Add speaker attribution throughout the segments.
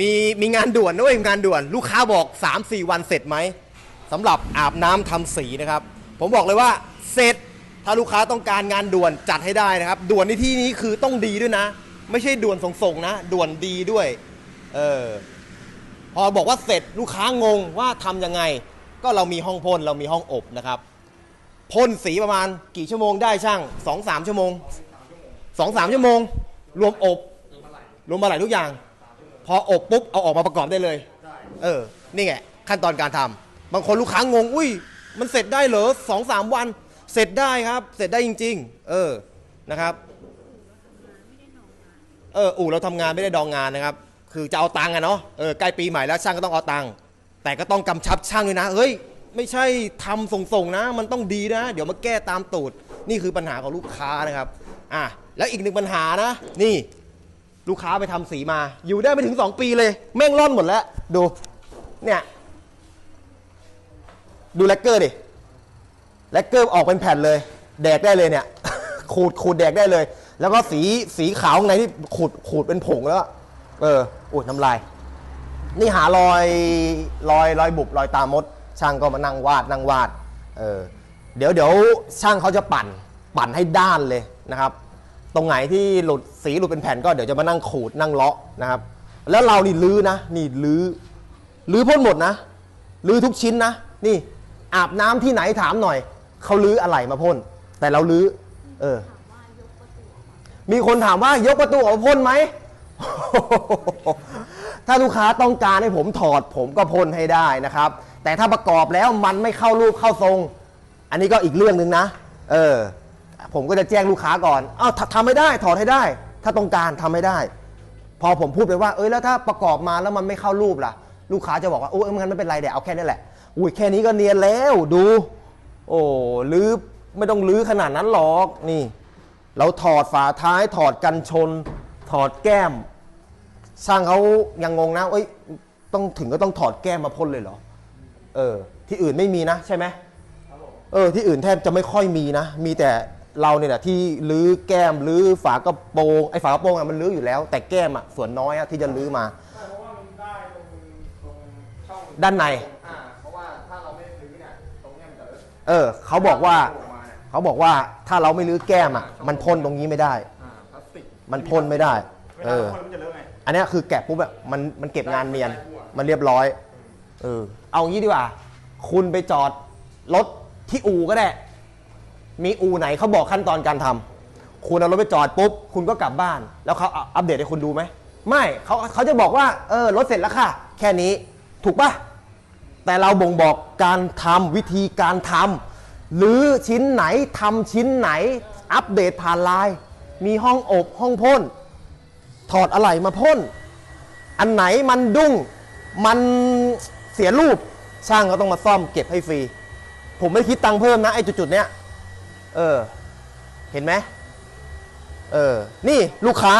Speaker 1: มีมีงานด่วนด้วยงานด่วน ลูกค้าบอก 3-4 วันเสร็จไหมสำหรับอาบน้ำทำสีนะครับ ผมบอกเลยว่าเสร็จถ้าลูกค้าต้องการงานด่วนจัดให้ได้นะครับ ด่วนในที่นี้คือต้องดีด้วยนะ ไม่ใช่ด่วนส่งๆนะ ด่วนดีด้วยเออพอบอกว่าเสร็จลูกค้างงว่าทำยังไง ก็เรามีห้องพ่นเรามีห้องอบนะครับพ่นสีประมาณกี่ชั่วโมงได้ช่าง2-3ชั่วโมง2-3ชั่วโมง รวมอบ รวมมาหลายทุกอย่าง พออบปุ๊บเอาออกมาประกอบได้เลยเออ นี่ไงขั้นตอนการทำบางคนลูกค้างง อุ้ย มันเสร็จได้เหรอสองสามวัน เสร็จได้ครับ เสร็จได้จริง ๆ เออนะครับเอออู่เราทำงานไม่ได้ดองงานนะครับ คือจะเอาตังค์อะเนาะเออใกล้ปีใหม่แล้วช่างก็ต้องเอาตังค์แต่ก็ต้องกำชับช่างด้วยนะเฮ้ยไม่ใช่ทำส่งๆนะ มันต้องดีนะ เดี๋ยวมาแก้ตามตูด นี่คือปัญหาของลูกค้านะครับอะแล้วอีกหนึ่งปัญหานะ นี่ ลูกค้าไปทำสีมา อยู่ได้ไม่ถึง2ปีเลย แม่งร่อนหมดแล้ว ดู เนี่ย ดูแลกเกอร์ดิแลกเกอร์ออกเป็นแผ่นเลย แดกได้เลยเนี่ย ขูดขูดแดกได้เลย แล้วก็สีสีขาวข้างในที่ขูดขูดเป็นผงแล้ว เอออุ้ยน้ำลาย นี่หารอยรอยรอยบุบรอยตามด ช่างก็มานั่งวาดนั่งวาด เออ เดี๋ยวเดี๋ยวช่างเขาจะปั่น ปั่นให้ด้านเลยนะครับ ตรงไหนที่หลุดสีหลุดเป็นแผ่นก็เดี๋ยวจะมานั่งขูดนั่งเลาะนะครับ แล้วเรานี่ลื้อนะ นี่ลื้อลื้อพ่นหมดนะลื้อทุกชิ้นนะ นี่อาบน้ำที่ไหนถามหน่อยเขาลื้ออะไรมาพ่น แต่เราลื้อเออ มีคนถามว่ายกประตูออกมาพ่นไหมถ้าลูกค้าต้องการให้ผมถอดผมก็พ่นให้ได้นะครับ แต่ถ้าประกอบแล้วมันไม่เข้ารูปเข้าทรง อันนี้ก็อีกเรื่องหนึ่งนะ เออ ผมก็จะแจ้งลูกค้าก่อนอ้าวททำไม่ได้ถอดให้ได้ ถ้าต้องการทำไม่ได้ พอผมพูดไปว่า เอ้ยแล้วถ้าประกอบมาแล้วมันไม่เข้ารูปล่ะ ลูกค้าจะบอกว่าโอ้ยงั้นไม่เป็นไรเดี๋ยวเอาแค่นี้แหละ อุ้ยแค่นี้ก็เนียนแล้วดู โอ้ลื้อไม่ต้องลื้อขนาดนั้นหรอกนี่ เราถอดฝาท้ายถอดกันชน ถอดแก้มช่างเขายังงงนะเอ้ยต้องถึงก็ต้องถอดแก้มมาพ่นเลยเหรอ เออ ที่อื่นไม่มีนะใช่ไหมเออ ที่อื่นแทบจะไม่ค่อยมีนะ มีแต่ เราเนี่ยแหละที่ลื้อแก้มลื้อฝากระโปรงไอ้ฝากระโปรงอะมันลื้ออยู่แล้ว แต่แก้มอะส่วนน้อยอะที่จะลื้อมา
Speaker 2: ใช่เพราะว่ามันได้ตรงตรงช่อง
Speaker 1: ด้านใน
Speaker 2: อ่าเพราะว่าถ้าเราไม่รื้อเนี่ยตรงเนี้ยมันจะ
Speaker 1: เออเขาบอกว่า
Speaker 2: ออกมเนี่ย
Speaker 1: เขาบอกว่าถ้าเราไม่ลื้อแก้มอะมันพ่นตรงนี้ไม่ได้
Speaker 2: อ่าพลาสติก
Speaker 1: มันพ่นไม่ได้
Speaker 2: เว
Speaker 1: เอ
Speaker 2: ลา
Speaker 1: อ
Speaker 2: คนมันจะเลอะไง
Speaker 1: อันเนี้ยคือแกะปุ๊บแบบมันมันเก็บงานเนียน มันเรียบร้อย เออ เอางี้ดีกว่า คุณไปจอดรถที่อู่ก็ได้ มีอู่ไหนเขาบอกขั้นตอนการทำคุณเอารถไปจอดปุ๊บ คุณก็กลับบ้าน แล้วเขาอัปเดตให้คุณดูไหม ไม่เขาเขาจะบอกว่าเออรถเสร็จแล้วค่ะ แค่นี้ถูกปะแต่เราบ่งบอกการทำวิธีการทำหรือชิ้นไหนทำชิ้นไหน อัปเดตผ่านไลน์มีห้องอบห้องพ่น ถอดอะไหล่มาพ่น อันไหนมันดุ้งมันเสียรูปช่างก็ต้องมาซ่อมเก็บให้ฟรี ผมไม่คิดตังค์เพิ่มนะไอ้จุดๆเนี้ย เออ เห็นไหมเออ นี่ลูกค้า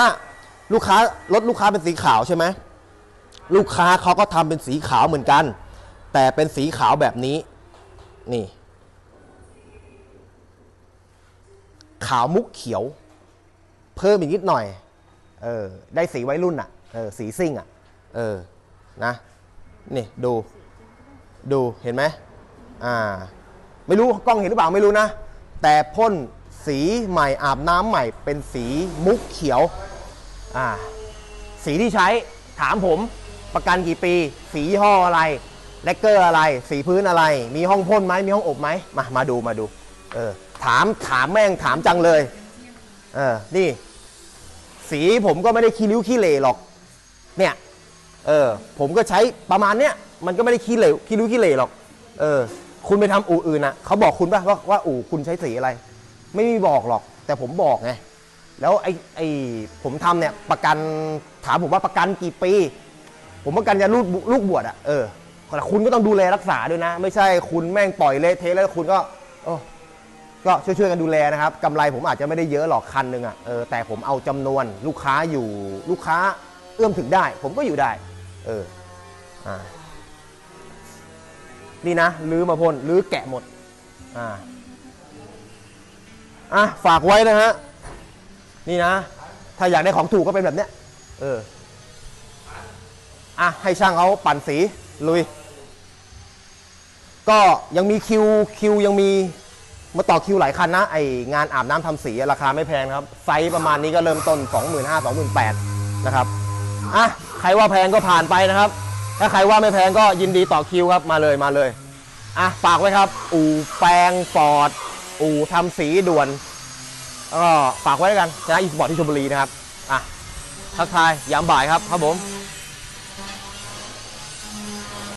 Speaker 1: ลูกค้ารถลูกค้าเป็นสีขาวใช่ไหมลูกค้าเขาก็ทำเป็นสีขาวเหมือนกัน แต่เป็นสีขาวแบบนี้ นี่ ขาวมุกเขียว เพิ่มอีกนิดหน่อย เออ ได้สีไวัยรุ่นอะ เออ สีซิ่งอะ เออ นะ นี่ดู ดู เห็นไหม อ่า ไม่รู้กล้องเห็นหรือเปล่าไม่รู้นะ แต่พ่นสีใหม่อาบน้ำใหม่เป็นสีมุกเขียวอ่าสีที่ใช้ถามผมประกันกี่ปี สียี่ห้ออะไรแลกเกอร์อะไร สีพื้นอะไร มีห้องพ่นไหมมีห้องอบไหมมามาดูมาดูเออถามถามแม่งถามจังเลยเออนี่ สีผมก็ไม่ได้ขี้ริ้วขี้เหร่หรอก เนี่ยเออผมก็ใช้ประมาณเนี้ยมันก็ไม่ได้ขี้เหร่ขี้ริ้วขี้เหร่หรอก เออ คุณไปทำอู่อื่นนะเขาบอกคุณป่ะว่าว่าอู่คุณใช้สีอะไร ไม่มีบอกหรอก แต่ผมบอกไงแล้วไอ้ไอ้ผมทำเนี่ยประกันถามผมว่าประกันกี่ปี ผมประกันจะลูกลูกบวชอะเออแต่คุณก็ต้องดูแลรักษาด้วยนะ ไม่ใช่คุณแม่งปล่อยเละเทะแล้วคุณก็โอ้ก็ช่วยๆกันดูแลนะครับกำไรผมอาจจะไม่ได้เยอะหรอกคันหนึ่งอะเออแต่ผมเอาจำนวนลูกค้าอยู่ลูกค้าเอื้อมถึงได้ ผมก็อยู่ได้ เอออ่า นี่นะลื้อมาพ่นลื้อแกะหมดอ่าอะฝากไว้นะฮะนี่นะ ถ้าอยากได้ของถูกก็เป็นแบบเนี้ยเอออะให้ช่างเขาปั่นสีลุย ก็ยังมีคิวคิวยังมีมาต่อคิวหลายคันนะไองานอาบน้ำทำสีราคาไม่แพงครับไซส์ประมาณนี้ก็เริ่มต้น 25,000 28,000นะครับอะใครว่าแพงก็ผ่านไปนะครับ ถ้าใครว่าไม่แพงก็ยินดีต่อคิวครับมาเลยมาเลยอะฝากไว้ครับ อู่แปลงฟอร์ดอู่ทำสีด่วนก็ฝากไว้ด้วยกันชนะอีสปอร์ตที่ชลบุรีนะครับอะทักทายยามบ่ายครับครับผม